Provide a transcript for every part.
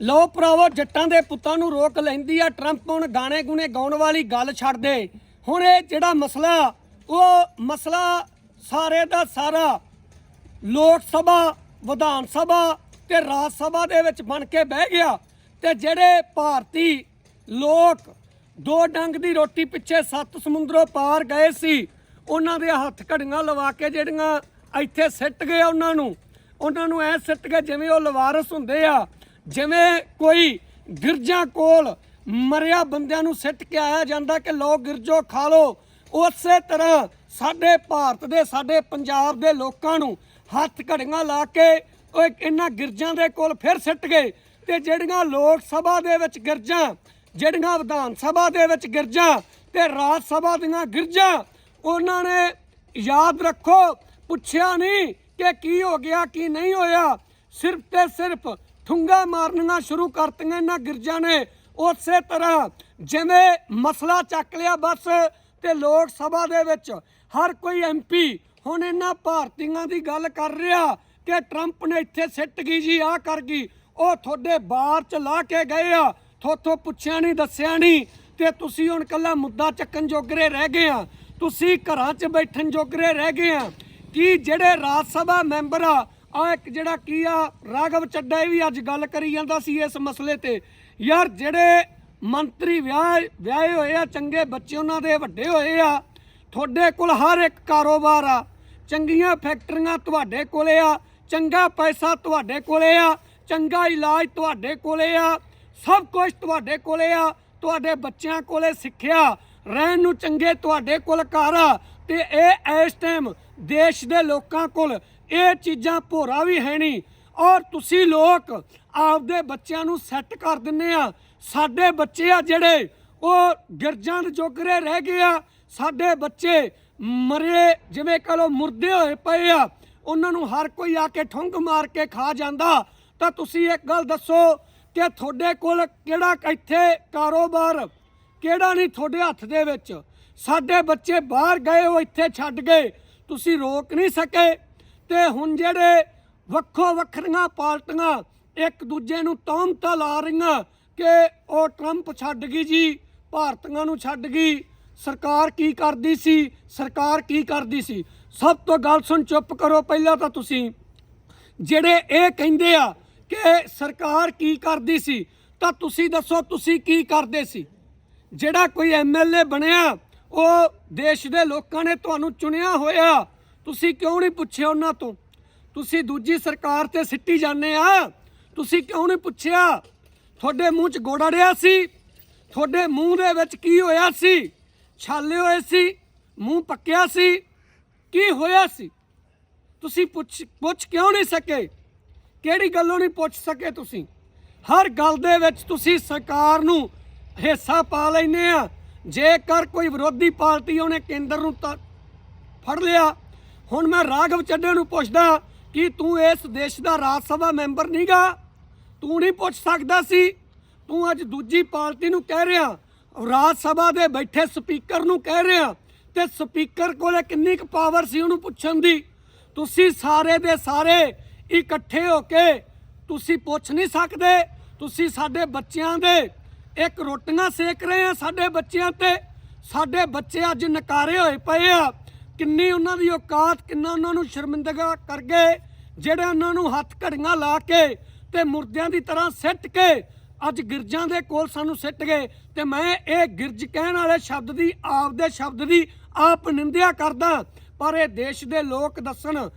ਲੋ ਭਰਾਵੋ, ਜੱਟਾਂ ਦੇ ਪੁੱਤਾਂ ਨੂੰ ਰੋਕ ਲੈਂਦੀ ਆ ਟਰੰਪ। ਹੁਣ ਗਾਣੇ ਗੁਣੇ ਗਾਉਣ ਵਾਲੀ ਗੱਲ ਛੱਡ ਦੇ। ਹੁਣ ਇਹ ਜਿਹੜਾ ਮਸਲਾ, ਉਹ ਮਸਲਾ ਸਾਰੇ ਦਾ ਸਾਰਾ ਲੋਕ ਸਭਾ, ਵਿਧਾਨ ਸਭਾ ਤੇ ਰਾਜ ਸਭਾ ਦੇ ਵਿੱਚ ਬਣ ਕੇ ਬਹਿ ਗਿਆ ਤੇ ਜਿਹੜੇ ਭਾਰਤੀ ਲੋਕ ਦੋ ਡੰਗ ਦੀ ਰੋਟੀ ਪਿੱਛੇ ਸੱਤ ਸਮੁੰਦਰੋਂ ਪਾਰ ਗਏ ਸੀ, ਉਹਨਾਂ ਦੇ ਹੱਥ ਘੜੀਆਂ ਲਵਾ ਕੇ ਜਿਹੜੀਆਂ ਇੱਥੇ ਸਿੱਟ ਗਏ ਉਹਨਾਂ ਨੂੰ ਉਹਨਾਂ ਨੂੰ ਐ ਸਿੱਟ ਗਏ ਜਿਵੇਂ ਉਹ ਲਵਾਰਸ ਹੁੰਦੇ ਆ ਜਿਵੇਂ ਕੋਈ ਗਿਰਜਾ ਕੋਲ ਮਰਿਆ ਬੰਦਿਆਂ ਨੂੰ ਸਿੱਟ ਕੇ ਆਇਆ ਜਾਂਦਾ ਕਿ ਲੋਕ ਗਿਰਜੋ ਖਾ ਲੋ ਉਸੇ ਤਰ੍ਹਾਂ ਸਾਡੇ ਭਾਰਤ ਦੇ, ਸਾਡੇ ਪੰਜਾਬ ਦੇ ਲੋਕਾਂ ਨੂੰ ਹੱਥ ਘੜੀਆਂ ਲਾ ਕੇ ਉਹ ਇਹਨਾਂ ਗਿਰਜਾਂ ਦੇ ਕੋਲ ਫਿਰ ਸਿੱਟ ਗਏ ਤੇ ਜਿਹੜੀਆਂ ਲੋਕ ਸਭਾ ਦੇ ਵਿੱਚ ਗਿਰਜਾਂ, ਜਿਹੜੀਆਂ ਵਿਧਾਨ ਸਭਾ ਦੇ ਵਿੱਚ ਗਿਰਜਾਂ ਤੇ ਰਾਜ ਸਭਾ ਦੀਆਂ ਗਿਰਜਾਂ, ਉਹਨਾਂ ਨੇ ਯਾਦ ਰੱਖੋ, ਪੁੱਛਿਆ ਨਹੀਂ ਕਿ ਕੀ ਹੋ ਗਿਆ, ਕੀ ਨਹੀਂ ਹੋਇਆ। ਸਿਰਫ ਤੇ ਸਿਰਫ ਠੁੰਗਾ ਮਾਰਨੀਆਂ ਸ਼ੁਰੂ ਕਰਤੀਆਂ ਇਹਨਾਂ ਗਿਰਜਾਂ ਨੇ। ਉਸੇ ਤਰ੍ਹਾਂ ਜਿਵੇਂ ਮਸਲਾ ਚੱਕ ਲਿਆ ਬਸ ਤੇ ਲੋਕ ਸਭਾ ਦੇ ਵਿੱਚ ਹਰ ਕੋਈ ਐਮਪੀ ਹੁਣ ਇਹਨਾਂ ਭਾਰਤੀਆਂ ਦੀ ਗੱਲ ਕਰ ਰਿਹਾ ਕਿ ਟਰੰਪ ਨੇ ਇੱਥੇ ਸਿੱਟ ਗਈ ਜੀ ਆ ਕਰ ਗਈ। ਉਹ ਤੁਹਾਡੇ ਬਾਹਰ ਚ ਲਾ ਕੇ ਗਏ ਆ, ਥੋਥੋਂ ਪੁੱਛਿਆ ਨਹੀਂ ਦੱਸਿਆ ਨਹੀਂ ਤੇ ਤੁਸੀਂ ਹੁਣ ਕੱਲਾ ਮੁੱਦਾ ਚੱਕਣ ਜੋਗਰੇ ਰਹਿ ਗਏ ਆ। ਤੁਸੀਂ ਘਰਾਂ 'ਚ ਬੈਠਣ ਜੋਗਰੇ ਰਹਿ ਗਏ ਆ। ਕੀ ਜਿਹੜੇ ਰਾਜ ਸਭਾ ਮੈਂਬਰ ਆ ਆ ਇੱਕ ਜਿਹੜਾ ਕੀ ਆ, ਰਾਘਵ ਚੱਡਾ ਇਹ ਵੀ ਅੱਜ ਗੱਲ ਕਰੀ ਜਾਂਦਾ ਸੀ ਇਸ ਮਸਲੇ ਤੇ। ਯਾਰ ਜਿਹੜੇ ਮੰਤਰੀ ਵਿਆਹ, ਵਿਆਹੇ ਹੋਏ ਆ, ਚੰਗੇ ਬੱਚੇ ਉਹਨਾਂ ਦੇ, ਵੱਡੇ ਹੋਏ ਆ, ਤੁਹਾਡੇ ਕੋਲ ਹਰ ਇੱਕ ਕਾਰੋਬਾਰ ਆ। ਚੰਗੀਆਂ ਫੈਕਟਰੀਆਂ ਤੁਹਾਡੇ ਕੋਲੇ ਆ, ਚੰਗਾ ਪੈਸਾ ਤੁਹਾਡੇ ਕੋਲੇ ਆ, ਚੰਗਾ ਇਲਾਜ ਤੁਹਾਡੇ ਕੋਲੇ ਆ, ਸਭ ਕੁਝ ਤੁਹਾਡੇ ਕੋਲੇ ਆ, ਤੁਹਾਡੇ ਬੱਚਿਆਂ ਕੋਲੇ ਸਿੱਖਿਆ, ਰਹਿਣ ਨੂੰ ਚੰਗੇ ਤੁਹਾਡੇ ਕੋਲ ਘਰ ਆ। ਤੇ ਇਹ ਇਸ ਟਾਈਮ ਦੇਸ਼ ਦੇ ਲੋਕਾਂ ਕੋਲ ਇਹ ਚੀਜ਼ਾਂ ਭੋਰਾ ਵੀ ਹੈ ਨਹੀਂ। ਔਰ ਤੁਸੀਂ ਲੋਕ ਆਪਦੇ ਬੱਚਿਆਂ ਨੂੰ ਸੈੱਟ ਕਰ ਦਿੰਨੇ ਆ। ਸਾਡੇ ਬੱਚੇ ਆ ਜਿਹੜੇ, ਉਹ ਗਿਰਜਾਂ ਦੇ ਜੋਗਰੇ ਰਹਿ ਗਏ ਆ। ਸਾਡੇ ਬੱਚੇ ਮਰੇ, ਜਿਵੇਂ ਕਹ ਲੋ ਮੁਰਦੇ ਹੋਏ ਪਏ ਆ। ਉਹਨਾਂ ਨੂੰ ਹਰ ਕੋਈ ਆ ਕੇ ਠੁੰਗ ਮਾਰ ਕੇ ਖਾ ਜਾਂਦਾ। ਤਾਂ ਤੁਸੀਂ ਇੱਕ ਗੱਲ ਦੱਸੋ ਕਿ ਤੁਹਾਡੇ ਕੋਲ ਕਿਹੜਾ ਇੱਥੇ ਕਾਰੋਬਾਰ, ਕਿਹੜਾ ਨਹੀਂ ਤੁਹਾਡੇ ਹੱਥ ਦੇ ਵਿੱਚ? ਸਾਡੇ ਬੱਚੇ ਬਾਹਰ ਗਏ, ਉਹ ਇੱਥੇ ਛੱਡ ਗਏ। ਤੁਸੀਂ ਰੋਕ ਨਹੀਂ ਸਕੇ ਤੇ ਹੁਣ ਜਿਹੜੇ ਵੱਖੋ ਵੱਖਰੀਆਂ ਪਾਰਟੀਆਂ ਇੱਕ ਦੂਜੇ ਨੂੰ ਤੌਮਤਾਂ ਲਾ ਰਹੀਆਂ ਕਿ ਉਹ ਟਰੰਪ ਛੱਡ ਗਈ ਜੀ, ਭਾਰਤੀਆਂ ਨੂੰ ਛੱਡ ਗਈ, ਸਰਕਾਰ ਕੀ ਕਰਦੀ ਸੀ, ਸਰਕਾਰ ਕੀ ਕਰਦੀ ਸੀ? ਸਭ ਤੋਂ ਗੱਲ ਸੁਣ, ਚੁੱਪ ਕਰੋ ਪਹਿਲਾਂ ਤਾਂ ਤੁਸੀਂ। ਜਿਹੜੇ ਇਹ ਕਹਿੰਦੇ ਆ ਕਿ ਸਰਕਾਰ ਕੀ ਕਰਦੀ ਸੀ, ਤਾਂ ਤੁਸੀਂ ਦੱਸੋ ਤੁਸੀਂ ਕੀ ਕਰਦੇ ਸੀ? ਜਿਹੜਾ ਕੋਈ ਐਮਐਲਏ ਬਣਿਆ ਉਹ ਦੇਸ਼ ਦੇ ਲੋਕਾਂ ਨੇ ਤੁਹਾਨੂੰ ਚੁਣਿਆ ਹੋਇਆ। ਤੁਸੀਂ ਕਿਉਂ ਨਹੀਂ ਪੁੱਛਿਆ ਉਹਨਾਂ ਤੋਂ? ਤੁਸੀਂ ਦੂਜੀ ਸਰਕਾਰ ਤੇ ਸਿੱਟੀ ਜਾਂਦੇ ਆ। ਤੁਸੀਂ ਕਿਉਂ ਨਹੀਂ ਪੁੱਛਿਆ? ਤੁਹਾਡੇ ਮੂੰਹ 'ਚ ਗੋੜਾ ਰਿਹਾ ਸੀ। ਤੁਹਾਡੇ ਮੂੰਹ ਦੇ ਵਿੱਚ ਕੀ ਹੋਇਆ ਸੀ? ਛਾਲੇ ਹੋਏ ਸੀ, ਮੂੰਹ ਪੱਕਿਆ ਸੀ। ਕੀ ਹੋਇਆ ਸੀ? ਤੁਸੀਂ ਪੁੱਛ ਪੁੱਛ ਕਿਉਂ ਨਹੀਂ ਸਕੇ? ਕਿਹੜੀ ਗੱਲੋਂ ਨਹੀਂ ਪੁੱਛ ਸਕੇ ਤੁਸੀਂ? ਹਰ ਗੱਲ ਦੇ ਵਿੱਚ ਤੁਸੀਂ ਸਰਕਾਰ ਨੂੰ ਹਿੱਸਾ ਪਾ ਲੈਨੇ ਆ। ਜੇਕਰ ਕੋਈ ਵਿਰੋਧੀ ਪਾਰਟੀ ਉਹਨੇ ਕੇਂਦਰ ਨੂੰ ਤਾਂ, ਫੜ ਲਿਆ, ਹੁਣ ਮੈਂ ਰਾਘਵ ਚੱਡੇ ਨੂੰ ਪੁੱਛਦਾ ਕਿ ਤੂੰ ਇਸ ਦੇਸ਼ ਦਾ ਰਾਜ ਸਭਾ ਮੈਂਬਰ ਨਹੀਂਗਾ ਤੂੰ ਨਹੀਂ ਪੁੱਛ ਸਕਦਾ ਸੀ। ਤੂੰ ਅੱਜ ਦੂਜੀ ਪਾਰਟੀ ਨੂੰ ਕਹਿ ਰਿਹਾ। ਰਾਜ ਸਭਾ ਦੇ ਬੈਠੇ ਸਪੀਕਰ ਨੂੰ ਕਹਿ ਰਿਹਾ। ਤੇ ਸਪੀਕਰ ਕੋਲੇ ਕਿੰਨੀ ਕੁ ਪਾਵਰ ਸੀ ਉਹਨੂੰ ਪੁੱਛਣ ਦੀ? ਤੁਸੀਂ ਸਾਰੇ ਦੇ ਸਾਰੇ ਇਕੱਠੇ ਹੋ ਕੇ ਤੁਸੀਂ ਪੁੱਛ ਨਹੀਂ ਸਕਦੇ। ਤੁਸੀਂ ਸਾਡੇ ਬੱਚਿਆਂ ਦੇ ਇੱਕ ਰੋਟੀਆਂ ਸੇਕ ਰਹੇ ਆ ਸਾਡੇ ਬੱਚਿਆਂ ਤੇ। ਸਾਡੇ ਬੱਚੇ ਅੱਜ ਨਕਾਰੇ ਹੋਏ ਪਏ ਆ। ਕਿੰਨੀ ਉਹਨਾਂ ਦੀ ਔਕਾਤ, ਕਿੰਨਾ ਉਹਨਾਂ ਨੂੰ ਸ਼ਰਮਿੰਦਗਾ ਕਰ ਗਏ, ਜਿਹੜੇ ਉਹਨਾਂ ਨੂੰ ਹੱਥ ਘੜੀਆਂ ਲਾ ਕੇ ਤੇ ਮੁਰਦਿਆਂ ਦੀ ਤਰ੍ਹਾਂ ਸਿੱਟ ਕੇ ਅੱਜ ਗਿਰਜਾਂ ਦੇ ਕੋਲ ਸਾਨੂੰ ਸਿੱਟ ਗਏ। ਤੇ ਮੈਂ ਇਹ ਗਿਰਜ ਕਹਿਣ ਵਾਲੇ ਸ਼ਬਦ ਦੀ, ਆਪਦੇ ਸ਼ਬਦ ਦੀ ਆਪ ਨਿੰਦਿਆ ਕਰਦਾ। ਪਰ ਇਹ ਦੇਸ਼ ਦੇ ਲੋਕ ਦੱਸਣ,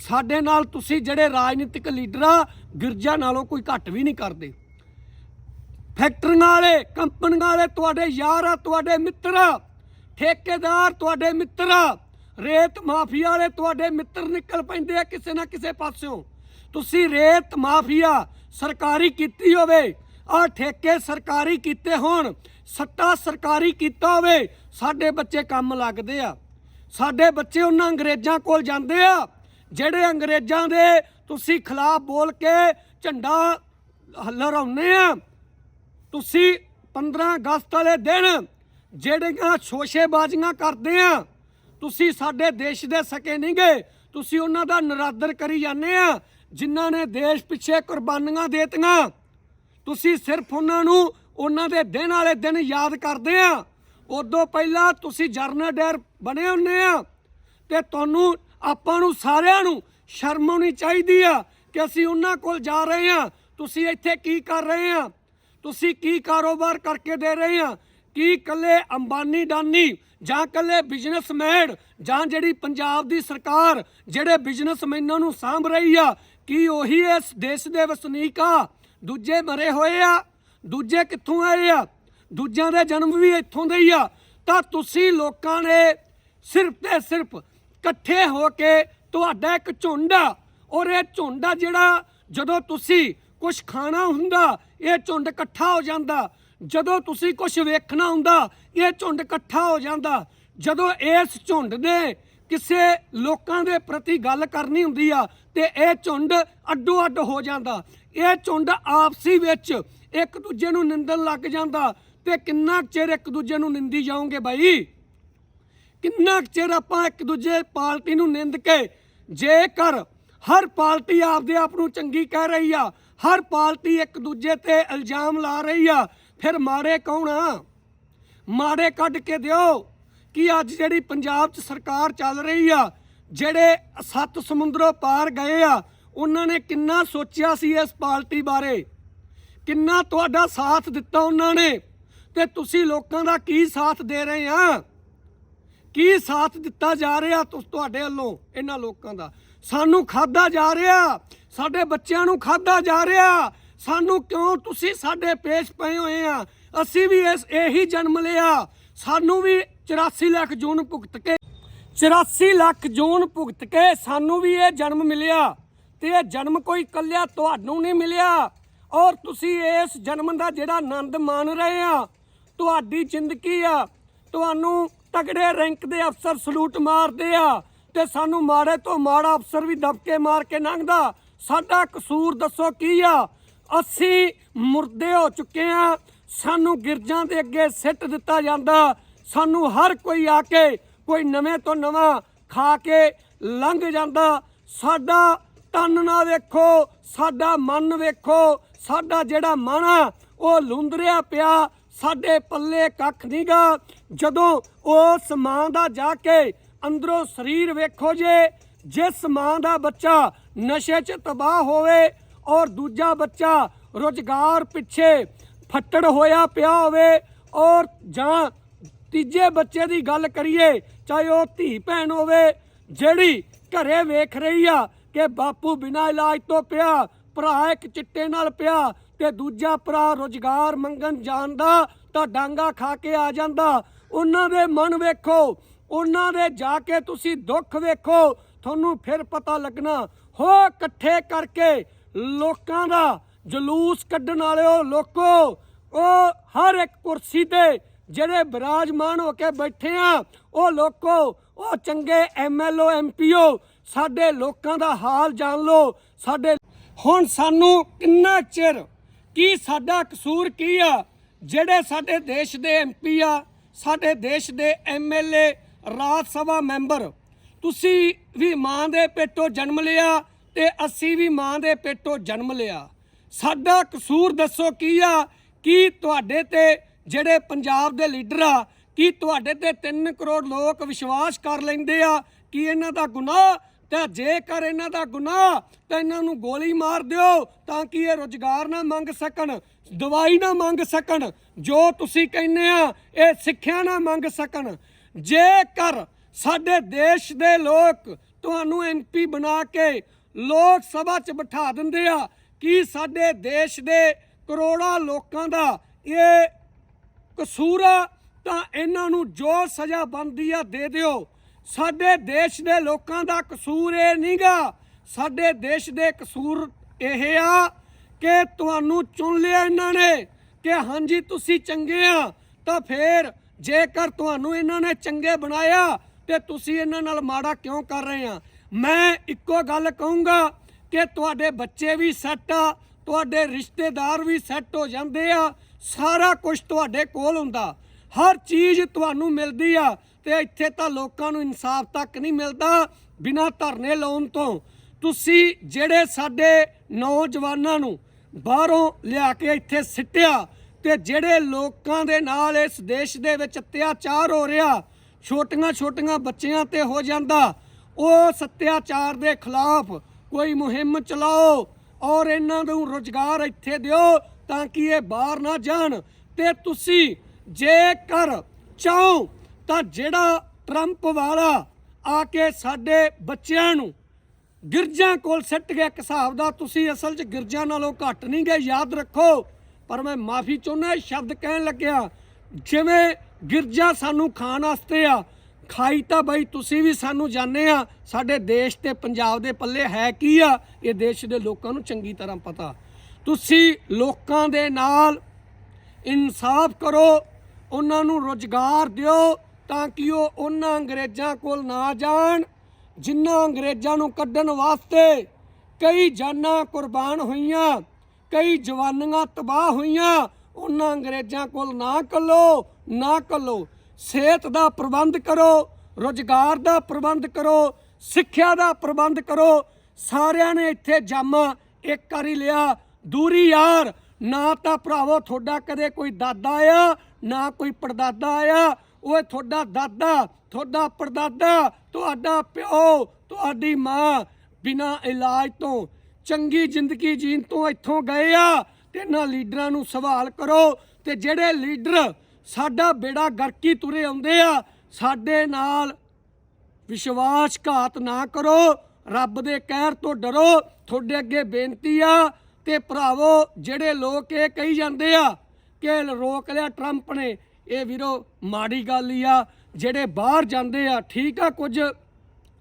ਸਾਡੇ ਨਾਲ ਤੁਸੀਂ ਜਿਹੜੇ ਰਾਜਨੀਤਿਕ ਲੀਡਰ ਆ, ਗਿਰਜਾ ਨਾਲੋਂ ਕੋਈ ਘੱਟ ਵੀ ਨਹੀਂ ਕਰਦੇ। ਫੈਕਟਰੀਆਂ ਵਾਲੇ, ਕੰਪਨੀਆਂ ਵਾਲੇ, ਤੁਹਾਡੇ ਯਾਰ ਆ, ਤੁਹਾਡੇ ਮਿੱਤਰ ਆ, ਠੇਕੇਦਾਰ ਤੁਹਾਡੇ ਮਿੱਤਰ ਆ, ਰੇਤ ਮਾਫੀਆ ਵਾਲੇ ਤੁਹਾਡੇ ਮਿੱਤਰ ਨਿਕਲ ਪੈਂਦੇ ਆ ਕਿਸੇ ਨਾ ਕਿਸੇ ਪਾਸਿਓਂ। ਤੁਸੀਂ ਰੇਤ ਮਾਫੀਆ ਸਰਕਾਰੀ ਕੀਤੀ ਹੋਵੇ, ਆ ਠੇਕੇ ਸਰਕਾਰੀ ਕੀਤੇ ਹੋਣ, ਸੱਟਾ ਸਰਕਾਰੀ ਕੀਤਾ ਹੋਵੇ, ਸਾਡੇ ਬੱਚੇ ਕੰਮ ਲੱਗਦੇ ਆ। ਸਾਡੇ ਬੱਚੇ ਉਹਨਾਂ ਅੰਗਰੇਜ਼ਾਂ ਕੋਲ ਜਾਂਦੇ ਆ, ਜਿਹੜੇ ਅੰਗਰੇਜ਼ਾਂ ਦੇ ਤੁਸੀਂ ਖਿਲਾਫ ਬੋਲ ਕੇ ਝੰਡਾ ਲਹਿਰਾਉਂਦੇ ਆ ਤੁਸੀਂ 15 ਅਗਸਤ ਵਾਲੇ ਦਿਨ ਜਿਹੜੀਆਂ ਸ਼ੋਸ਼ੇਬਾਜ਼ੀਆਂ ਕਰਦੇ ਆ, ਤੁਸੀਂ ਸਾਡੇ ਦੇਸ਼ ਦੇ ਸਕੇ ਨਹੀਂ ਗਏ, ਤੁਸੀਂ ਉਹਨਾਂ ਦਾ ਨਰਾਦਰ ਕਰੀ ਜਾਂਦੇ ਆ, ਜਿਨ੍ਹਾਂ ਨੇ ਦੇਸ਼ ਪਿੱਛੇ ਕੁਰਬਾਨੀਆਂ ਦੇਤੀਆਂ। ਤੁਸੀਂ ਸਿਰਫ ਉਹਨਾਂ ਨੂੰ ਉਹਨਾਂ ਦੇ ਦਿਨ ਵਾਲੇ ਦਿਨ ਯਾਦ ਕਰਦੇ ਆ। ਉਦੋਂ ਪਹਿਲਾਂ ਤੁਸੀਂ ਜਰਨਲ ਡਾਇਰ ਬਣੇ ਹੁੰਨੇ ਆ ਤੇ ਤੁਹਾਨੂੰ ਆਪਾਂ ਨੂੰ ਸਾਰਿਆਂ ਨੂੰ ਸ਼ਰਮ ਆਉਣੀ ਚਾਹੀਦੀ ਆ ਕਿ ਅਸੀਂ ਉਹਨਾਂ ਕੋਲ ਜਾ ਰਹੇ ਆ। ਤੁਸੀਂ ਇੱਥੇ ਕੀ ਕਰ ਰਹੇ ਆ? ਤੁਸੀਂ ਕੀ ਕਾਰੋਬਾਰ ਕਰਕੇ ਦੇ ਰਹੇ ਆ? ਕੀ ਕੱਲੇ ਅੰਬਾਨੀ ਡਾਨੀ ਜਾਂ ਕੱਲੇ ਬਿਜ਼ਨਸਮੈਨ ਜਾਂ ਜਿਹੜੀ ਪੰਜਾਬ ਦੀ ਸਰਕਾਰ, ਜਿਹੜੇ ਬਿਜ਼ਨਸਮੈਨਾਂ ਨੂੰ ਸਾਂਭ ਰਹੀ ਆ, ਕੀ ਉਹੀ ਇਸ ਦੇਸ਼ ਦੇ ਵਸਨੀਕ ਆ? ਦੂਜੇ ਮਰੇ ਹੋਏ ਆ, ਦੂਜੇ ਕਿੱਥੋਂ ਆਏ ਆ? ਦੂਜਿਆਂ ਦੇ ਜਨਮ ਵੀ ਇੱਥੋਂ ਦੇ ਹੀ ਆ। ਤਾਂ ਤੁਸੀਂ ਲੋਕਾਂ ਨੇ ਸਿਰਫ ਤੇ ਸਿਰਫ ਇਕੱਠੇ ਹੋ ਕੇ ਤੁਹਾਡਾ ਇੱਕ ਝੁੰਡ ਆ। ਔਰ ਇਹ ਝੁੰਡ ਆ ਜਿਹੜਾ ਜਦੋਂ ਤੁਸੀਂ ਕੁਝ ਖਾਣਾ ਹੁੰਦਾ, ਇਹ ਝੁੰਡ ਇਕੱਠਾ ਹੋ ਜਾਂਦਾ। ਜਦੋਂ ਤੁਸੀਂ ਕੁਝ ਵੇਖਣਾ ਹੁੰਦਾ, ਇਹ ਝੁੰਡ ਇਕੱਠਾ ਹੋ ਜਾਂਦਾ। ਜਦੋਂ ਇਸ ਝੁੰਡ ਦੇ ਕਿਸੇ ਲੋਕਾਂ ਦੇ ਪ੍ਰਤੀ ਗੱਲ ਕਰਨੀ ਹੁੰਦੀ ਆ, ਤੇ ਇਹ ਝੁੰਡ ਅੱਡੋ ਅੱਡ ਹੋ ਜਾਂਦਾ। ਇਹ ਝੁੰਡ ਆਪਸੀ ਵਿੱਚ ਇੱਕ ਦੂਜੇ ਨੂੰ ਨਿੰਦਣ ਲੱਗ ਜਾਂਦਾ, ਤੇ ਕਿੰਨਾ ਕੁ ਚਿਰ ਇੱਕ ਦੂਜੇ ਨੂੰ ਨਿੰਦੀ ਜਾਓਗੇ ਬਾਈ? ਕਿੰਨਾ ਕੁ ਚਿਰ ਆਪਾਂ ਇੱਕ ਦੂਜੇ ਪਾਰਟੀ ਨੂੰ ਨਿੰਦ ਕੇ, ਜੇਕਰ ਹਰ ਪਾਰਟੀ ਆਪਦੇ ਆਪ ਨੂੰ ਚੰਗੀ ਕਹਿ ਰਹੀ ਆ, ਹਰ ਪਾਰਟੀ ਇੱਕ ਦੂਜੇ ਤੇ ਇਲਜ਼ਾਮ ਲਾ ਰਹੀ ਆ। ਫਿਰ ਮਾੜੇ ਕੌਣ ਆ? ਮਾੜੇ ਕੱਢ ਕੇ ਦਿਓ ਕਿ ਅੱਜ ਜਿਹੜੀ ਪੰਜਾਬ 'ਚ ਸਰਕਾਰ ਚੱਲ ਰਹੀ ਆ, ਜਿਹੜੇ ਸੱਤ ਸਮੁੰਦਰੋਂ ਪਾਰ ਗਏ ਆ, ਉਹਨਾਂ ਨੇ ਕਿੰਨਾ ਸੋਚਿਆ ਸੀ ਇਸ ਪਾਰਟੀ ਬਾਰੇ? ਕਿੰਨਾ ਤੁਹਾਡਾ ਸਾਥ ਦਿੱਤਾ ਉਹਨਾਂ ਨੇ? ਤੇ ਤੁਸੀਂ ਲੋਕਾਂ ਦਾ ਕੀ ਸਾਥ ਦੇ ਰਹੇ ਆ? ਕੀ ਸਾਥ ਦਿੱਤਾ ਜਾ ਰਿਹਾ ਤੁਸ, ਤੁਹਾਡੇ ਵੱਲੋਂ, ਇਹਨਾਂ ਲੋਕਾਂ ਦਾ? ਸਾਨੂੰ ਖਾਦਾ ਜਾ ਰਿਹਾ। ਸਾਡੇ ਬੱਚਿਆਂ ਨੂੰ ਖਾਦਾ ਜਾ ਰਿਹਾ। ਸਾਨੂੰ ਕਿਉਂ ਤੁਸੀਂ ਸਾਡੇ ਪੇਸ਼ ਪਏ ਹੋਏ ਆ? ਅਸੀਂ ਵੀ ਇਸ ਇਹੀ ਜਨਮ ਲਿਆ। ਸਾਨੂੰ ਵੀ 84 ਲੱਖ ਜੂਨ ਭੁਗਤ ਕੇ 84 ਲੱਖ ਜੂਨ ਭੁਗਤ ਕੇ ਸਾਨੂੰ ਵੀ ਇਹ ਜਨਮ ਮਿਲਿਆ। ਤੇ ਇਹ ਜਨਮ ਕੋਈ ਕੱਲਿਆ ਤੁਹਾਨੂੰ ਨਹੀਂ ਮਿਲਿਆ। ਔਰ ਤੁਸੀਂ ਇਸ ਜਨਮ ਦਾ ਜਿਹੜਾ ਆਨੰਦ ਮਾਣ ਰਹੇ ਆ, ਤੁਹਾਡੀ ਜ਼ਿੰਦਗੀ ਆ, ਤੁਹਾਨੂੰ ਤਗੜੇ ਰੈਂਕ ਦੇ ਅਫਸਰ ਸਲੂਟ ਮਾਰਦੇ ਆ। ਤੇ ਸਾਨੂੰ ਮਾੜੇ ਤੋਂ ਮਾੜਾ ਅਫਸਰ ਵੀ ਦਬਕੇ ਮਾਰ ਕੇ ਲੰਘਦਾ। ਸਾਡਾ ਕਸੂਰ ਦੱਸੋ ਕੀ ਆ? ਅਸੀਂ ਮੁਰਦੇ ਹੋ ਚੁੱਕੇ ਆ। ਸਾਨੂੰ ਗਿਰਜਾਂ ਦੇ ਅੱਗੇ ਸਿੱਟ ਦਿੱਤਾ ਜਾਂਦਾ। ਸਾਨੂੰ ਹਰ ਕੋਈ ਆ ਕੇ ਕੋਈ ਨਵੇਂ ਤੋਂ ਨਵਾਂ ਖਾ ਕੇ ਲੰਘ ਜਾਂਦਾ। ਸਾਡਾ ਤਨ ਨਾ ਵੇਖੋ, ਸਾਡਾ ਮਨ ਵੇਖੋ, ਸਾਡਾ ਜਿਹੜਾ ਮਨ ਆ, ਉਹ ਲੁੰਦਰਿਆ ਪਿਆ। ਸਾਡੇ ਪੱਲੇ ਕੱਖ ਨਹੀਂਗਾ ਜਦੋਂ ਉਸ ਮਾਂ ਦਾ ਜਾ ਕੇ ਅੰਦਰੋਂ ਸਰੀਰ ਵੇਖੋ ਜੇ, ਜਿਸ ਮਾਂ ਦਾ ਬੱਚਾ ਨਸ਼ੇ 'ਚ ਤਬਾਹ ਹੋਵੇ ਔਰ ਦੂਜਾ ਬੱਚਾ ਰੁਜ਼ਗਾਰ ਪਿੱਛੇ ਫੱਟੜ ਹੋਇਆ ਪਿਆ ਹੋਵੇ ਔਰ ਜਾਂ ਤੀਜੇ ਬੱਚੇ ਦੀ ਗੱਲ ਕਰੀਏ, ਚਾਹੇ ਉਹ ਧੀ ਭੈਣ ਹੋਵੇ, ਜਿਹੜੀ ਘਰੇ ਵੇਖ ਰਹੀ ਆ ਕਿ ਬਾਪੂ ਬਿਨਾਂ ਇਲਾਜ ਤੋਂ ਪਿਆ, ਭਰਾ ਇੱਕ ਚਿੱਟੇ ਨਾਲ ਪਿਆ ਤੇ ਦੂਜਾ ਭਰਾ ਰੁਜ਼ਗਾਰ ਮੰਗਣ ਜਾਂਦਾ ਤਾਂ ਡਾਂਗਾ ਖਾ ਕੇ ਆ ਜਾਂਦਾ, ਉਹਨਾਂ ਦੇ ਮਨ ਵੇਖੋ ਉਹਨਾਂ ਦੇ ਜਾ ਕੇ ਤੁਸੀਂ ਦੁੱਖ ਵੇਖੋ, ਤੁਹਾਨੂੰ ਫਿਰ ਪਤਾ ਲੱਗਣਾ। ਹੋ ਇਕੱਠੇ ਕਰਕੇ ਲੋਕਾਂ ਦਾ ਜਲੂਸ ਕੱਢਣ ਵਾਲਿਓ ਲੋਕੋ, ਉਹ ਹਰ ਇੱਕ ਕੁਰਸੀ ਤੇ ਜਿਹੜੇ ਬਿਰਾਜਮਾਨ ਹੋ ਕੇ ਬੈਠੇ ਆ, ਉਹ ਲੋਕੋ, ਉਹ ਚੰਗੇ ਐਮਐਲਓ ਐਮਪੀਓ ਸਾਡੇ ਲੋਕਾਂ ਦਾ ਹਾਲ ਜਾਣ ਲਓ। ਸਾਡੇ ਹੁਣ ਸਾਨੂੰ ਕਿੰਨਾ ਚਿਰ, ਕੀ ਸਾਡਾ ਕਸੂਰ ਕੀ ਆ? ਜਿਹੜੇ ਸਾਡੇ ਦੇਸ਼ ਦੇ ਐਮਪੀ ਆ, ਸਾਡੇ ਦੇਸ਼ ਦੇ ਐਮਐਲਏ ਰਾਜ ਸਭਾ ਮੈਂਬਰ, ਤੁਸੀਂ ਵੀ ਮਾਂ ਦੇ ਪੇਟੋਂ ਜਨਮ ਲਿਆ ਤੇ ਅਸੀਂ ਵੀ ਮਾਂ ਦੇ ਪੇਟੋਂ ਜਨਮ ਲਿਆ। ਸਾਡਾ ਕਸੂਰ ਦੱਸੋ ਕੀ ਆ? ਕੀ ਤੁਹਾਡੇ ਤੇ ਜਿਹੜੇ ਪੰਜਾਬ ਦੇ ਲੀਡਰ ਆ, ਕੀ ਤੁਹਾਡੇ ਤੇ 3 ਕਰੋੜ ਲੋਕ ਵਿਸ਼ਵਾਸ ਕਰ ਲੈਂਦੇ ਆ ਕਿ ਇਹਨਾਂ ਦਾ ਗੁਨਾਹ, ਤਾਂ ਜੇਕਰ ਇਹਨਾਂ ਦਾ ਗੁਨਾਹ, ਤਾਂ ਇਹਨਾਂ ਨੂੰ ਗੋਲੀ ਮਾਰ ਦਿਓ ਤਾਂ ਕਿ ਇਹ ਰੋਜ਼ਗਾਰ ਨਾ ਮੰਗ ਸਕਣ, ਦਵਾਈ ਨਾ ਮੰਗ ਸਕਣ, ਜੋ ਤੁਸੀਂ ਕਹਿੰਦੇ ਆ, ਇਹ ਸਿੱਖਿਆ ਨਾ ਮੰਗ ਸਕਣ। ਜੇਕਰ ਸਾਡੇ ਦੇਸ਼ ਦੇ ਲੋਕ ਤੁਹਾਨੂੰ ਐਮਪੀ ਬਣਾ ਕੇ ਲੋਕ ਸਭਾ 'ਚ ਬਿਠਾ ਦਿੰਦੇ ਆ, ਕੀ ਸਾਡੇ ਦੇਸ਼ ਦੇ ਕਰੋੜਾਂ ਲੋਕਾਂ ਦਾ ਇਹ ਕਸੂਰ ਆ, ਤਾਂ ਇਹਨਾਂ ਨੂੰ ਜੋ ਸਜ਼ਾ ਬਣਦੀ ਆ ਦੇ ਦਿਓ। ਸਾਡੇ ਦੇਸ਼ ਦੇ ਲੋਕਾਂ ਦਾ ਕਸੂਰ ਇਹ ਨਹੀਂਗਾ ਸਾਡੇ ਦੇਸ਼ ਦੇ ਕਸੂਰ ਇਹ ਆ ਕਿ ਤੁਹਾਨੂੰ ਚੁਣ ਲਿਆ ਇਹਨਾਂ ਨੇ, ਕਿ ਹਾਂਜੀ ਤੁਸੀਂ ਚੰਗੇ ਆ, ਤਾਂ ਫੇਰ ਜੇਕਰ ਤੁਹਾਨੂੰ ਇਹਨਾਂ ਨੇ ਚੰਗੇ ਬਣਾਇਆ ਤੇ ਤੁਸੀਂ ਇਹਨਾਂ ਨਾਲ ਮਾੜਾ ਕਿਉਂ ਕਰ ਰਹੇ ਆ? ਮੈਂ ਇੱਕੋ ਗੱਲ ਕਹੂੰਗਾ ਕਿ ਤੁਹਾਡੇ ਬੱਚੇ ਵੀ ਸੈੱਟ ਆ, ਤੁਹਾਡੇ ਰਿਸ਼ਤੇਦਾਰ ਵੀ ਸੈੱਟ ਹੋ ਜਾਂਦੇ ਆ, ਸਾਰਾ ਕੁਝ ਤੁਹਾਡੇ ਕੋਲ ਹੁੰਦਾ। ਹਰ ਚੀਜ਼ ਤੁਹਾਨੂੰ ਮਿਲਦੀ ਆ ਤੇ ਇੱਥੇ ਤਾਂ ਲੋਕਾਂ ਨੂੰ ਇਨਸਾਫ ਤੱਕ ਨਹੀਂ ਮਿਲਦਾ ਬਿਨਾਂ ਧਰਨੇ ਲਾਉਣ ਤੋਂ। ਤੁਸੀਂ ਜਿਹੜੇ ਸਾਡੇ ਨੌਜਵਾਨਾਂ ਨੂੰ ਬਾਹਰੋਂ ਲਿਆ ਕੇ ਇੱਥੇ ਸਿੱਟਿਆ ਤੇ ਜਿਹੜੇ ਲੋਕਾਂ ਦੇ ਨਾਲ ਇਸ ਦੇਸ਼ ਦੇ ਵਿੱਚ ਅਤਿਆਚਾਰ ਹੋ ਰਿਹਾ, ਛੋਟੀਆਂ ਛੋਟੀਆਂ ਬੱਚਿਆਂ ਤੇ ਹੋ ਜਾਂਦਾ ਉਸ ਅਤਿਆਚਾਰ ਦੇ ਖਿਲਾਫ ਕੋਈ ਮੁਹਿੰਮ ਚਲਾਓ ਔਰ ਇਹਨਾਂ ਨੂੰ ਰੋਜ਼ਗਾਰ ਇੱਥੇ ਦਿਓ ਤਾਂ ਕਿ ਇਹ ਬਾਹਰ ਨਾ ਜਾਣ। ਤੇ ਤੁਸੀਂ ਜੇਕਰ ਚਾਹੋ ਤਾਂ ਜਿਹੜਾ ਟਰੰਪ ਵਾਲਾ ਆ ਕੇ ਸਾਡੇ ਬੱਚਿਆਂ ਨੂੰ ਗਿਰਜਾਂ ਕੋਲ ਸਿੱਟ ਗਿਆ, ਇੱਕ ਹਿਸਾਬ ਦਾ ਤੁਸੀਂ ਅਸਲ 'ਚ ਗਿਰਜਾਂ ਨਾਲੋਂ ਘੱਟ ਨਹੀਂ ਗਏ, ਯਾਦ ਰੱਖੋ ਪਰ ਮੈਂ ਮਾਫੀ ਚਾਹੁੰਦਾ, ਇਹ ਸ਼ਬਦ ਕਹਿਣ ਲੱਗਿਆ, ਜਿਵੇਂ ਗਿਰਜਾ ਸਾਨੂੰ ਖਾਣ ਵਾਸਤੇ ਆ। ਖਾਈ ਤਾਂ ਬਾਈ, ਤੁਸੀਂ ਵੀ ਸਾਨੂੰ ਜਾਣਦੇ ਆ, ਸਾਡੇ ਦੇਸ਼ ਤੇ ਪੰਜਾਬ ਦੇ ਪੱਲੇ ਹੈ ਕੀ ਆ? ਇਹ ਦੇਸ਼ ਦੇ ਲੋਕਾਂ ਨੂੰ ਚੰਗੀ ਤਰ੍ਹਾਂ ਪਤਾ। ਤੁਸੀਂ ਲੋਕਾਂ ਦੇ ਨਾਲ ਇਨਸਾਫ ਕਰੋ, ਉਹਨਾਂ ਨੂੰ ਰੋਜ਼ਗਾਰ ਦਿਓ, ਤਾਂ ਕਿ ਉਹ ਉਹਨਾਂ ਅੰਗਰੇਜ਼ਾਂ ਕੋਲ ਨਾ ਜਾਣ, ਜਿਨ੍ਹਾਂ ਅੰਗਰੇਜ਼ਾਂ ਨੂੰ ਕੱਢਣ ਵਾਸਤੇ ਕਈ ਜਾਨਾਂ ਕੁਰਬਾਨ ਹੋਈਆਂ। ਕਈ ਜਵਾਨੀਆਂ ਤਬਾਹ ਹੋਈਆਂ। ਉਹਨਾਂ ਅੰਗਰੇਜ਼ਾਂ ਕੋਲ ਨਾ ਕੱਲੋ ਨਾ ਕੱਲੋ। ਸਿਹਤ ਦਾ ਪ੍ਰਬੰਧ ਕਰੋ, ਰੋਜ਼ਗਾਰ ਦਾ ਪ੍ਰਬੰਧ ਕਰੋ, ਸਿੱਖਿਆ ਦਾ ਪ੍ਰਬੰਧ ਕਰੋ। ਸਾਰਿਆਂ ਨੇ ਇੱਥੇ ਜਾਮਾ ਇੱਕ ਕਰ ਹੀ ਲਿਆ। ਦੂਰੀ ਯਾਰ, ਨਾ ਤਾਂ ਭਰਾਵੋ ਤੁਹਾਡਾ ਕਦੇ ਕੋਈ ਦਾਦਾ ਆਇਆ, ਨਾ ਕੋਈ ਪੜਦਾਦਾ ਆਇਆ। ਓਏ ਤੁਹਾਡਾ ਦਾਦਾ, ਤੁਹਾਡਾ ਪੜਦਾਦਾ, ਤੁਹਾਡਾ ਪਿਓ, ਤੁਹਾਡੀ ਮਾਂ ਬਿਨਾ ਇਲਾਜ ਤੋਂ ਚੰਗੀ ਜ਼ਿੰਦਗੀ ਜੀਣ ਤੋਂ ਇੱਥੋਂ ਗਏ ਆ ਤੇ ਇਹਨਾਂ ਲੀਡਰਾਂ ਨੂੰ ਸਵਾਲ ਕਰੋ ਤੇ ਜਿਹੜੇ ਲੀਡਰ ਸਾਡਾ ਬੇੜਾ ਗਰਕੀ ਤੁਰੇ ਆਉਂਦੇ ਆ, ਸਾਡੇ ਨਾਲ ਵਿਸ਼ਵਾਸਘਾਤ ਨਾ ਕਰੋ, ਰੱਬ ਦੇ ਕਹਿਰ ਤੋਂ ਡਰੋ, ਤੁਹਾਡੇ ਅੱਗੇ ਬੇਨਤੀ ਆ ਤੇ ਭਰਾਵੋ, ਜਿਹੜੇ ਲੋਕ ਇਹ ਕਹੀ ਜਾਂਦੇ ਆ ਕਿ ਰੋਕ ਲਿਆ ਟਰੰਪ ਨੇ, ਇਹ ਵੀਰੋ ਮਾੜੀ ਗੱਲ ਹੀ ਆ, ਜਿਹੜੇ ਬਾਹਰ ਜਾਂਦੇ ਆ, ਠੀਕ ਆ ਕੁਝ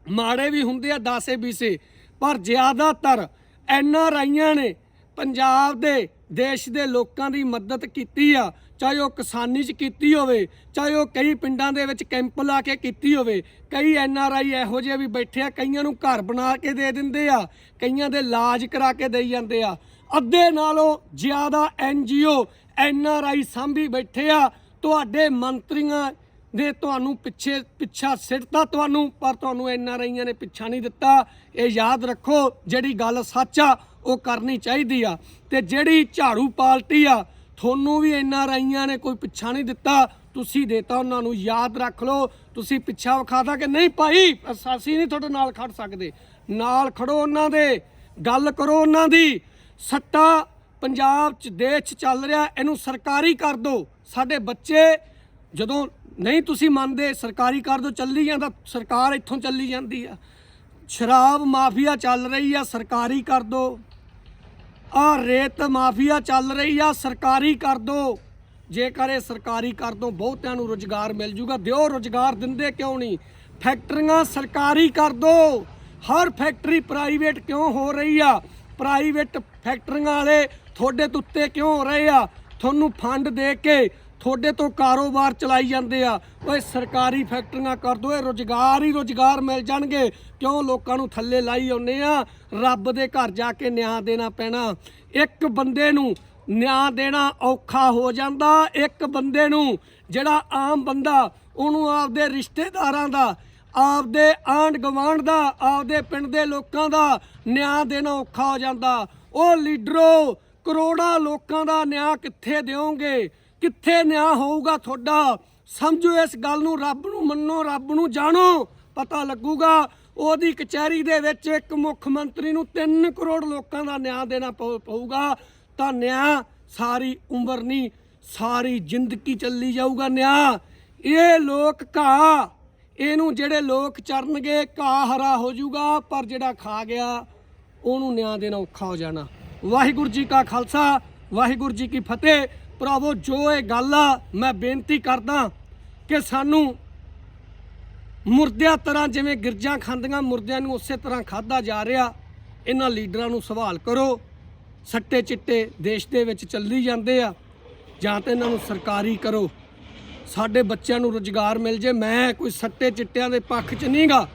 ਮਾੜੇ ਵੀ ਹੁੰਦੇ ਆ ਦਾਸੇ ਬੀਸੇ ਪਰ ਜ਼ਿਆਦਾਤਰ ਐਨ ਆਰ ਆਈਆਂ ਨੇ ਪੰਜਾਬ ਦੇ, ਦੇਸ਼ ਦੇ ਲੋਕਾਂ ਦੀ ਮਦਦ ਕੀਤੀ ਆ, ਚਾਹੇ ਉਹ ਕਿਸਾਨੀ 'ਚ ਕੀਤੀ ਹੋਵੇ, ਚਾਹੇ ਉਹ ਕਈ ਪਿੰਡਾਂ ਦੇ ਵਿੱਚ ਕੈਂਪ ਲਾ ਕੇ ਕੀਤੀ ਹੋਵੇ, ਕਈ ਐਨ ਆਰ ਆਈ ਇਹੋ ਜਿਹੇ ਵੀ ਬੈਠੇ ਆ, ਕਈਆਂ ਨੂੰ ਘਰ ਬਣਾ ਕੇ ਦੇ ਦਿੰਦੇ ਆ, ਕਈਆਂ ਦੇ ਇਲਾਜ ਕਰਾ ਕੇ ਦੇਈ ਜਾਂਦੇ ਆ। ਅੱਧੇ ਨਾਲੋਂ ਜ਼ਿਆਦਾ ਐਨ ਜੀਓ ਐਨ ਆਰ ਆਈ ਸਾਂਭੀ ਬੈਠੇ ਆ, ਤੁਹਾਡੇ ਮੰਤਰੀਆਂ ਨੇ ਤੁਹਾਨੂੰ ਪਿੱਛੇ ਪਿੱਛਾ ਸਿੱਟਦਾ ਤੁਹਾਨੂੰ, ਪਰ ਤੁਹਾਨੂੰ ਐਨ ਆਰ ਆਈਆਂ ਨੇ ਪਿੱਛਾ ਨਹੀਂ ਦਿੱਤਾ। ਇਹ ਯਾਦ ਰੱਖੋ, ਜਿਹੜੀ ਗੱਲ ਸੱਚ ਆ, ਉਹ ਕਰਨੀ ਚਾਹੀਦੀ ਆ। ਤੇ ਜਿਹੜੀ ਝਾੜੂ ਪਾਰਟੀ ਆ, ਤੁਹਾਨੂੰ ਵੀ ਐਨ ਆਰ ਆਈਆਂ ਨੇ, ਕੋਈ ਪਿੱਛਾ ਨਹੀਂ ਦਿੱਤਾ। ਤੁਸੀਂ ਦੇਤਾ ਉਹਨਾਂ ਨੂੰ, ਯਾਦ ਰੱਖ ਲਓ। ਤੁਸੀਂ ਪਿੱਛਾ ਵਿਖਾਦਾ ਕਿ ਨਹੀਂ ਭਾਈ, ਅਸ- ਅਸੀਂ ਨਹੀਂ ਤੁਹਾਡੇ ਨਾਲ ਖੜ ਸਕਦੇ। ਨਾਲ ਖੜੋ ਉਹਨਾਂ ਦੇ, ਗੱਲ ਕਰੋ ਉਹਨਾਂ ਦੀ। ਸੱਟਾ ਪੰਜਾਬ ਚ, ਦੇਸ਼ 'ਚ ਚੱਲ ਰਿਹਾ, ਇਹਨੂੰ ਸਰਕਾਰੀ ਕਰ ਦਿਓ ਸਾਡੇ ਬੱਚੇ ਜਦੋਂ ਨਹੀਂ, ਤੁਸੀਂ ਮੰਨਦੇ, ਸਰਕਾਰੀ ਕਰ ਦਿਓ ਚੱਲੀ ਜਾਂਦਾ ਸਰਕਾਰ ਇੱਥੋਂ ਚੱਲੀ ਜਾਂਦੀ ਆ। ਸ਼ਰਾਬ ਮਾਫੀਆ ਚੱਲ ਰਹੀ ਆ, ਸਰਕਾਰੀ ਕਰ ਦਿਓ ਆ ਰੇਤ ਮਾਫੀਆ ਚੱਲ ਰਹੀ ਆ, ਸਰਕਾਰੀ ਕਰ ਦੋ। ਜੇਕਰ ਇਹ ਸਰਕਾਰੀ ਕਰ ਦੋ, ਬਹੁਤਿਆਂ ਨੂੰ ਰੋਜ਼ਗਾਰ ਮਿਲ ਜੂਗਾ। ਦਿਓ ਰੋਜ਼ਗਾਰ ਦਿੰਦੇ ਕਿਉਂ ਨਹੀਂ? ਫੈਕਟਰੀਆਂ ਸਰਕਾਰੀ ਕਰ ਦੋ। ਹਰ ਫੈਕਟਰੀ ਪ੍ਰਾਈਵੇਟ ਕਿਉਂ ਹੋ ਰਹੀ ਆ? ਪ੍ਰਾਈਵੇਟ ਫੈਕਟਰੀਆਂ ਵਾਲੇ ਤੁਹਾਡੇ ਤੋਂ ਉੱਤੇ ਕਿਉਂ ਹੋ ਰਹੇ ਆ? ਤੁਹਾਨੂੰ ਫੰਡ ਦੇ ਕੇ ਤੁਹਾਡੇ ਤੋਂ ਕਾਰੋਬਾਰ ਚਲਾਈ ਜਾਂਦੇ ਆ। ਓਏ ਸਰਕਾਰੀ ਫੈਕਟਰੀਆਂ ਕਰ ਦੋ ਇਹ ਰੋਜ਼ਗਾਰ ਹੀ ਰੋਜ਼ਗਾਰ ਮਿਲ ਜਾਣਗੇ। ਕਿਉਂ ਲੋਕਾਂ ਨੂੰ ਥੱਲੇ ਲਾਈ ਆਉਨੇ ਆ? ਰੱਬ ਦੇ ਘਰ ਜਾ ਕੇ ਨਿਆਂ ਦੇਣਾ ਪੈਣਾ। ਇੱਕ ਬੰਦੇ ਨੂੰ ਨਿਆਂ ਦੇਣਾ ਔਖਾ ਹੋ ਜਾਂਦਾ, ਇੱਕ ਬੰਦੇ ਨੂੰ ਜਿਹੜਾ ਆਮ ਬੰਦਾ, ਉਹਨੂੰ ਆਪਦੇ ਰਿਸ਼ਤੇਦਾਰਾਂ ਦਾ, ਆਪਦੇ ਆਂਢ ਗਵਾਂਢ ਦਾ, ਆਪਦੇ ਪਿੰਡ ਦੇ ਲੋਕਾਂ ਦਾ ਨਿਆਂ ਦੇਣਾ ਔਖਾ ਹੋ ਜਾਂਦਾ। ਉਹ ਲੀਡਰੋ, ਕਰੋੜਾਂ ਲੋਕਾਂ ਦਾ ਨਿਆਂ ਕਿੱਥੇ ਦਿਓਗੇ? ਕਿੱਥੇ ਨਿਆਂ ਹੋਊਗਾ ਤੁਹਾਡਾ? ਸਮਝੋ ਇਸ ਗੱਲ ਨੂੰ, ਰੱਬ ਨੂੰ ਮੰਨੋ, ਰੱਬ ਨੂੰ ਜਾਣੋ। ਪਤਾ ਲੱਗੂਗਾ, ਉਹਦੀ ਕਚਹਿਰੀ ਦੇ ਵਿੱਚ ਇੱਕ ਮੁੱਖ ਮੰਤਰੀ ਨੂੰ 3 ਕਰੋੜ ਲੋਕਾਂ ਦਾ ਨਿਆਂ ਦੇਣਾ ਪਊ- ਪਊਗਾ। ਤਾਂ ਨਿਆਂ ਸਾਰੀ ਉਮਰ ਨਹੀਂ, ਸਾਰੀ ਜ਼ਿੰਦਗੀ ਚੱਲੀ ਜਾਊਗਾ ਨਿਆਂ। ਇਹ ਲੋਕ ਘਾਹ, ਇਹਨੂੰ ਜਿਹੜੇ ਲੋਕ ਚਰਨਗੇ, ਘਾਹ ਹਰਾ ਹੋ ਜਾਊਗਾ, ਪਰ ਜਿਹੜਾ ਖਾ ਗਿਆ, ਉਹਨੂੰ ਨਿਆਂ ਦੇਣਾ ਔਖਾ ਹੋ ਜਾਣਾ। ਵਾਹਿਗੁਰੂ ਜੀ ਕਾ ਖਾਲਸਾ, ਵਾਹਿਗੁਰੂ ਜੀ ਕੀ ਫਤਿਹ। ਭਰਾਵੋ, ਜੋ ਇਹ ਗੱਲ ਆ, ਮੈਂ ਬੇਨਤੀ ਕਰਦਾ ਕਿ ਸਾਨੂੰ ਮੁਰਦਿਆਂ ਤਰ੍ਹਾਂ ਜਿਵੇਂ ਗਿਰਜਾਂ ਖਾਂਦੀਆਂ, ਮੁਰਦਿਆਂ ਨੂੰ ਉਸੇ ਤਰ੍ਹਾਂ ਖਾਦਾ ਜਾ ਰਿਹਾ, ਇਹਨਾਂ ਲੀਡਰਾਂ ਨੂੰ ਸਵਾਲ ਕਰੋ। ਸੱਟੇ ਚਿੱਟੇ ਦੇਸ਼ ਦੇ ਵਿੱਚ ਚੱਲੀ ਜਾਂਦੇ ਆ, ਜਾਂ ਤਾਂ ਇਹਨਾਂ ਨੂੰ ਸਰਕਾਰੀ ਕਰੋ। ਸਾਡੇ ਬੱਚਿਆਂ ਨੂੰ ਰੁਜ਼ਗਾਰ ਮਿਲ ਜੇ, ਮੈਂ ਕੋਈ ਸੱਟੇ ਚਿੱਟਿਆਂ ਦੇ ਪੱਖ 'ਚ ਨਹੀਂਗਾ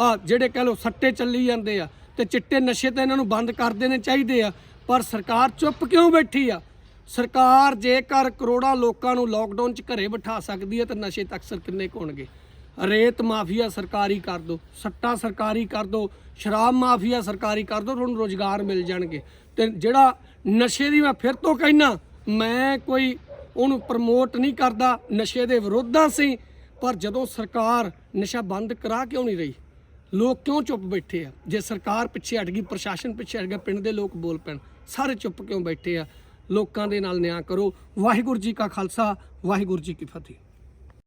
ਆ, ਜਿਹੜੇ ਕਹ ਲੋ ਸੱਟੇ ਚੱਲੀ ਜਾਂਦੇ ਆ, ਤੇ ਚਿੱਟੇ ਨਸ਼ੇ ਤਾਂ ਇਹਨਾਂ ਨੂੰ ਬੰਦ ਕਰ ਦੇਣੇ ਚਾਹੀਦੇ ਆ, ਪਰ ਸਰਕਾਰ ਚੁੱਪ ਕਿਉਂ ਬੈਠੀ ਆ? ਸਰਕਾਰ ਜੇਕਰ ਕਰੋੜਾਂ ਲੋਕਾਂ ਨੂੰ ਲੋਕਡਾਊਨ 'ਚ ਘਰੇ ਬਿਠਾ ਸਕਦੀ ਹੈ, ਤਾਂ ਨਸ਼ੇ ਤੱਕ ਅਕਸਰ ਕਿੰਨੇ ਕੁ ਹੋਣਗੇ? ਰੇਤ ਮਾਫੀਆ ਸਰਕਾਰੀ ਕਰ ਦੋ, ਸੱਟਾ ਸਰਕਾਰੀ ਕਰ ਦੋ, ਸ਼ਰਾਬ ਮਾਫੀਆ ਸਰਕਾਰੀ ਕਰ ਦੋ, ਤੁਹਾਨੂੰ ਰੋਜ਼ਗਾਰ ਮਿਲ ਜਾਣਗੇ। ਤੇ ਜਿਹੜਾ ਨਸ਼ੇ ਦੀ ਮੈਂ ਫਿਰ ਤੋਂ ਕਹਿਣਾ ਮੈਂ ਕੋਈ ਉਹਨੂੰ ਪ੍ਰਮੋਟ ਨਹੀਂ ਕਰਦਾ, ਨਸ਼ੇ ਦੇ ਵਿਰੋਧਾਂ ਸੀ, ਪਰ ਜਦੋਂ ਸਰਕਾਰ ਨਸ਼ਾ ਬੰਦ ਕਰਾ ਕਿਉਂ ਨਹੀਂ ਰਹੀ? ਲੋਕ ਕਿਉਂ ਚੁੱਪ ਬੈਠੇ ਆ? ਜੇ ਸਰਕਾਰ ਪਿੱਛੇ ਹਟ ਗਈ, ਪ੍ਰਸ਼ਾਸਨ ਪਿੱਛੇ ਹਟ ਗਿਆ, ਪਿੰਡ ਦੇ ਲੋਕ ਬੋਲ ਪੈਣ, ਸਾਰੇ ਚੁੱਪ ਕਿਉਂ ਬੈਠੇ ਆ? ਲੋਕਾਂ ਦੇ ਨਾਲ ਨਿਆਂ ਕਰੋ। ਵਾਹਿਗੁਰੂ ਜੀ ਕਾ ਖਾਲਸਾ ਵਾਹਿਗੁਰੂ ਜੀ ਕੀ ਫਤਿਹ।